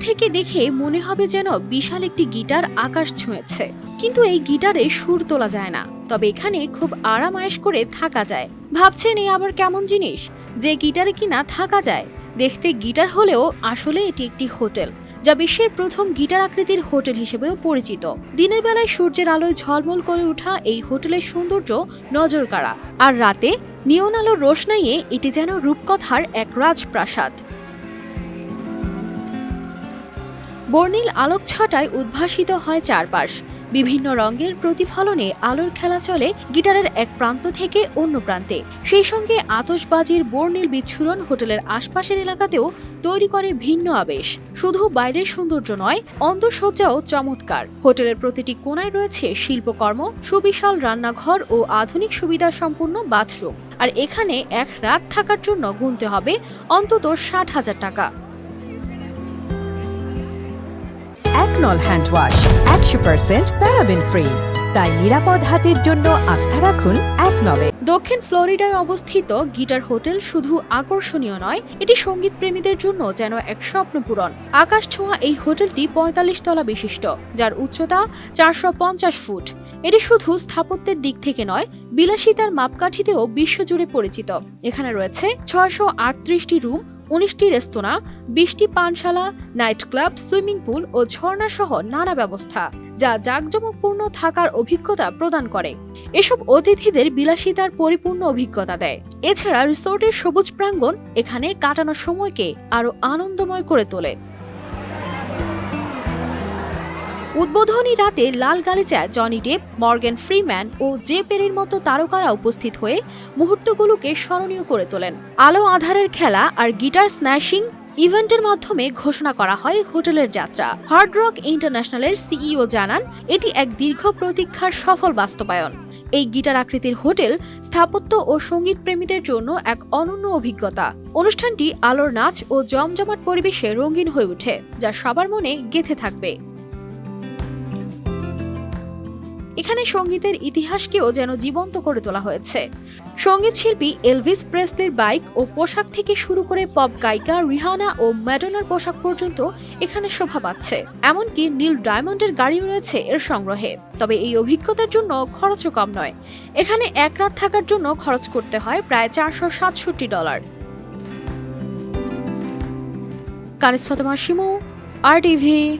থেকে দেখে মনে হবে যেন বিশাল একটি গিটার আকাশ ছুঁয়েছে। কিন্তু এই গিটারে সুর তোলা যায় না। তবে এখানে খুব আরাম আয়েশ করে থাকা যায়। ভাবছেন এই আবার কেমন জিনিস? যে গিটারে কিনা থাকা যায়। দেখতে গিটার হলেও আসলে এটি একটি হোটেল, যা বিশ্বের প্রথম গিটার আকৃতির হোটেল হিসেবেও পরিচিত। দিনের বেলায় সূর্যের আলোয় ঝলমল করে ওঠা এই হোটেলের সৌন্দর্য নজর কাড়া। আর রাতে নিয়ন আলোর রোশনাইয়ে এটি যেন রূপকথার এক রাজপ্রাসাদ। বর্ণিল আলোকছটায় উদ্ভাসিত হয় চারপাশ। বিভিন্ন রঙের প্রতিফলনে আলোর খেলা চলে গিটারের এক প্রান্ত থেকে অন্য প্রান্তে। সেই সঙ্গে আতসবাজির বর্ণিল বিচ্ছুরণ হোটেলের আশপাশের এলাকাতেও তৈরি করে ভিন্ন আবেশ। শুধু বাইরের সৌন্দর্য নয় অন্তঃসজ্জাও চমৎকার। হোটেলের প্রতিটি কোণায় রয়েছে শিল্পকর্ম, সুবিশাল রান্নাঘর ও আধুনিক সুবিধা সম্পন্ন বাথরুম। আর এখানে এক রাত থাকার জন্য গুনতে হবে অন্তত ষাট হাজার টাকা। একনল হ্যান্ড ওয়াশ, একশো পার্সেন্ট প্যারাবেন ফ্রি। তাই নিরাপদ হাতের জন্য আস্থা রাখুন একনলে দক্ষিণ ফ্লোরিডায় অবস্থিত গিটার হোটেল শুধু আকর্ষণীয় নয়, এটি সংগীত প্রেমীদের জন্য যেন এক স্বপ্ন পূরণ। আকাশ ছোঁয়া এই হোটেলটি পঁয়তাল্লিশ তলা বিশিষ্ট, যার উচ্চতা চারশো পঞ্চাশ ফুট। এটি শুধু স্থাপত্যের দিক থেকে নয়, বিলাসিতার মাপকাঠিতেও বিশ্বজুড়ে পরিচিত। এখানে রয়েছে ছয়শো রুম উনিশটি রেস্তোরাঁ, বিশটি পানশালা নাইট ক্লাব সুইমিং পুল ও ঝর্ণা সহ নানা ব্যবস্থা, যা জাঁকজমকপূর্ণ থাকার অভিজ্ঞতা প্রদান করে। এসব অতিথিদের বিলাসিতার পরিপূর্ণ অভিজ্ঞতা দেয়। এছাড়া রিসোর্টের সবুজ প্রাঙ্গণ এখানে কাটানোর সময়কে আরও আনন্দময় করে তোলে। উদ্বোধনী রাতে লাল গালিচায় জনি ডেপ মর্গ্যান ফ্রিম্যান ও জে পেরির মতো তারকারা উপস্থিত হয়ে মুহূর্তগুলোকে স্মরণীয় করে তোলেন। আলো আধারের খেলা আর গিটার স্ন্যাশিং ইভেন্টের মাধ্যমে ঘোষণা করা হয় হোটেলের যাত্রা। হার্ড রক ইন্টারন্যাশনালের সিইও জানান, এটি এক দীর্ঘ প্রতীক্ষার সফল বাস্তবায়ন। এই গিটার আকৃতির হোটেল স্থাপত্য ও সংগীত প্রেমীদের জন্য এক অনন্য অভিজ্ঞতা। অনুষ্ঠানটি আলোর নাচ ও জমজমাট পরিবেশে রঙিন হয়ে ওঠে, যা সবার মনে গেঁথে থাকবে। এখানে সঙ্গীতের ইতিহাসকেও যেন জীবন্ত করে তোলা হয়েছে। সংগীত শিল্পী এলভিস প্রেসলির বাইক ও পোশাক থেকে শুরু করে পপ গায়িকা রিহানা ও ম্যাডোনার পোশাক পর্যন্ত এখানে শোভা পাচ্ছে। এমনকি নীল ডায়মন্ডের গাড়িও রয়েছে এর সংগ্রহে। তবে এই অভিজ্ঞতার জন্য খরচও কম নয়। এখানে এক রাত থাকার জন্য খরচ করতে হয় প্রায় চারশো সাতষট্টি ডলার। কানিস ফাতেমা শিমু আর টিভি